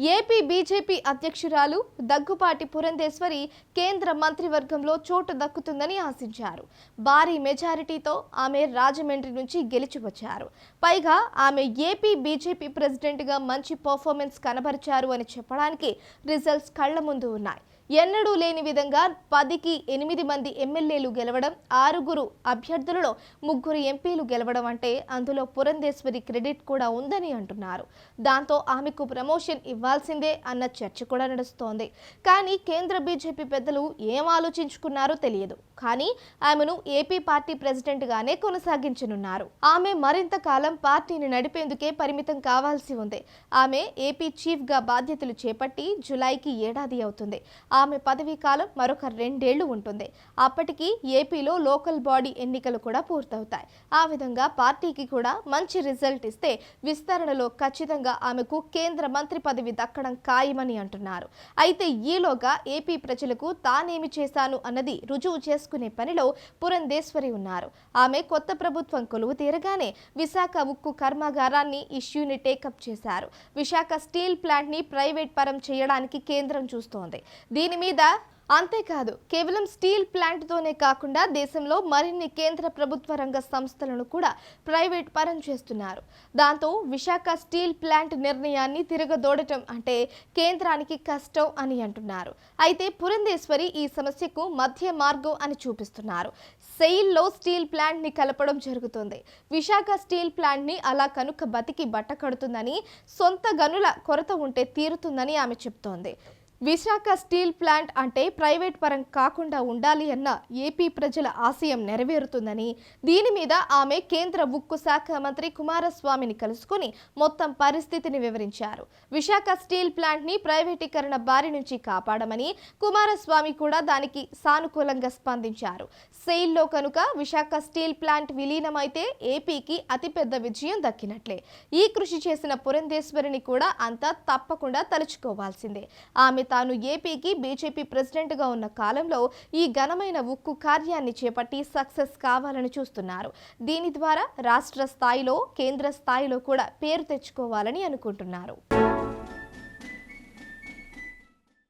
AP BJP అధ్యక్షురాలు దగ్గుపాటి పురంధేశ్వరి కేంద్ర మంత్రివర్గంలో చోటు దక్కుతుందని ఆశించారు. భారీ మెజారిటీతో ఆమె రాజమండ్రి నుంచి గెలిచి వచ్చారు. పైగా ఆమె ఏపీ బీజేపీ ప్రెసిడెంట్గా మంచి పర్ఫార్మెన్స్ కనబరిచారు అని చెప్పడానికి రిజల్ట్స్ కళ్ళ ముందు ఉన్నాయి. ఎన్నడూ లేని విధంగా పదికి ఎనిమిది మంది ఎమ్మెల్యేలు గెలవడం ఆరుగురు అభ్యర్థులలో ముగ్గురు ఎంపీలు గెలవడం అంటే అందులో పురంధేశ్వరి క్రెడిట్ కూడా ఉందని అంటున్నారు. దాంతో ఆమెకు ప్రమోషన్ ఇవ్వాల్సిందే అన్న చర్చ కూడా నడుస్తోంది. కానీ కేంద్ర బీజేపీ పెద్దలు ఏం ఆలోచించుకున్నారో తెలియదు. కానీ ఆమెను ఏపీ పార్టీ ప్రెసిడెంట్గానే కొనసాగించనున్నారు. ఆమె మరింత కాలం పార్టీని నడిపేందుకే పరిమితం కావాల్సి ఉంది. ఆమె ఏపీ చీఫ్గా బాధ్యతలు చేపట్టి జులైకి ఏడాది అవుతుంది. ఆమె పదవీ కాలం మరొక రెండేళ్ళు ఉంటుంది. అప్పటికి ఏపీలో లోకల్ బాడీ ఎన్నికలు కూడా పూర్తవుతాయి. ఆ విధంగా పార్టీకి కూడా మంచి రిజల్ట్ ఇస్తే విస్తరణలో ఖచ్చితంగా ఆమెకు కేంద్ర మంత్రి పదవి దక్కడం ఖాయమని అంటున్నారు. అయితే ఈలోగా ఏపీ ప్రజలకు తానేమి చేశాను అన్నది రుజువు చేసుకునే పనిలో పురంధేశ్వరి ఉన్నారు. ఆమె కొత్త ప్రభుత్వం కొలువు తీరగానే విశాఖ ఉక్కు కర్మాగారాన్ని ఇష్యూని టేకప్ చేశారు. విశాఖ స్టీల్ ప్లాంట్ని ప్రైవేట్ పరం చేయడానికి కేంద్రం చూస్తోంది. దీని మీద అంతేకాదు కేవలం స్టీల్ ప్లాంట్తోనే కాకుండా దేశంలో మరిన్ని కేంద్ర ప్రభుత్వ రంగ సంస్థలను కూడా ప్రైవేట్ పరం చేస్తున్నారు. దాంతో విశాఖ స్టీల్ ప్లాంట్ నిర్ణయాన్ని తిరగదోడటం అంటే కేంద్రానికి కష్టం అని అంటున్నారు. అయితే పురంధేశ్వరి ఈ సమస్యకు మధ్య మార్గం అని చూపిస్తున్నారు. సెయిల్లో స్టీల్ ప్లాంట్ని కలపడం జరుగుతుంది. విశాఖ స్టీల్ ప్లాంట్ని అలా కనుక బతికి బట్ట కడుతుందని సొంత గనుల కొరత ఉంటే తీరుతుందని ఆమె చెప్తోంది. విశాఖ స్టీల్ ప్లాంట్ అంటే ప్రైవేట్ పరం కాకుండా ఉండాలి అన్న ఏపీ ప్రజల ఆశయం నెరవేరుతుందని దీని మీద ఆమె కేంద్ర ఉక్కు శాఖ మంత్రి కుమారస్వామిని కలుసుకుని మొత్తం పరిస్థితిని వివరించారు. విశాఖ స్టీల్ ప్లాంట్ని ప్రైవేటీకరణ బారి నుంచి కాపాడమని కుమారస్వామి కూడా దానికి సానుకూలంగా స్పందించారు. సెయిల్లో కనుక విశాఖ స్టీల్ ప్లాంట్ విలీనమైతే ఏపీకి అతిపెద్ద విజయం దక్కినట్లే. ఈ కృషి చేసిన పురంధేశ్వరిని కూడా అంతా తప్పకుండా తలుచుకోవాల్సిందే. ఆమె తాను ఏపీకి బీజేపీ ప్రెసిడెంట్గా ఉన్న కాలంలో ఈ ఘనమైన ఉక్కు కార్యాన్ని చేపట్టి సక్సెస్ కావాలని చూస్తున్నారు. దీని ద్వారా రాష్ట్ర స్థాయిలో కేంద్ర స్థాయిలో కూడా పేరు తెచ్చుకోవాలని అనుకుంటున్నారు.